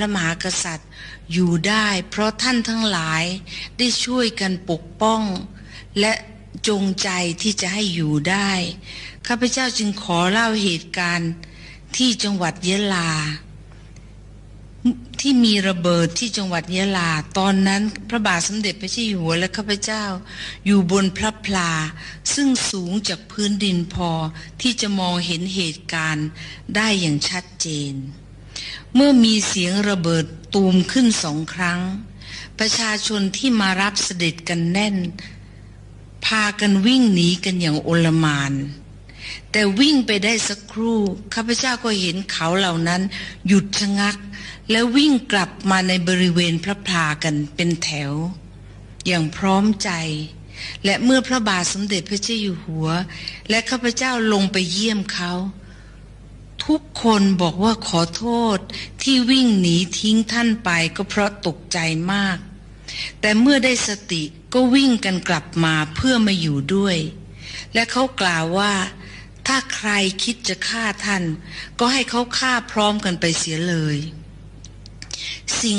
ระมหากษัตริย์อยู่ได้ เพราะท่านทั้งหลายได้ช่วยกันปกป้อง และจงใจที่จะให้อยู่ได้ ข้าพเจ้าจึงขอเล่าเหตุการณ์ที่จังหวัดยะลา ที่มีระเบิดที่จังหวัดยะลา ตอนนั้นพระบาทสมเด็จพระเจ้าอยู่หัวและข้าพเจ้า อยู่บนพระพลา ซึ่งสูงจากพื้นดินพอที่จะมองเห็นเหตุการณ์ได้อย่างชัดเจน เมื่อมีเสียงระเบิดตูมขึ้นสองครั้ง ประชาชนที่มารับเสด็จกันแน่น พากันวิ่งหนีกันอย่างโอลมาน แต่วิ่งไปได้สักครู่ ข้าพเจ้าก็เห็นเขาเหล่านั้น หยุดชะงัก และวิ่งกลับมาในบริเวณพระพลากันเป็นแถว อย่างพร้อมใจ และเมื่อพระบาทสมเด็จพระเจ้าอยู่หัว และข้าพเจ้าลงไปเยี่ยมเขา ทุกคนบอกว่าขอโทษที่วิ่งหนีทิ้งท่านไปก็เพราะตกใจมาก แต่เมื่อได้สติก็วิ่งกันกลับมาเพื่อมาอยู่ด้วย และเขากล่าวว่า ถ้าใครคิดจะฆ่าท่าน ก็ให้เขาฆ่าพร้อมกันไปเสียเลย สิ่ง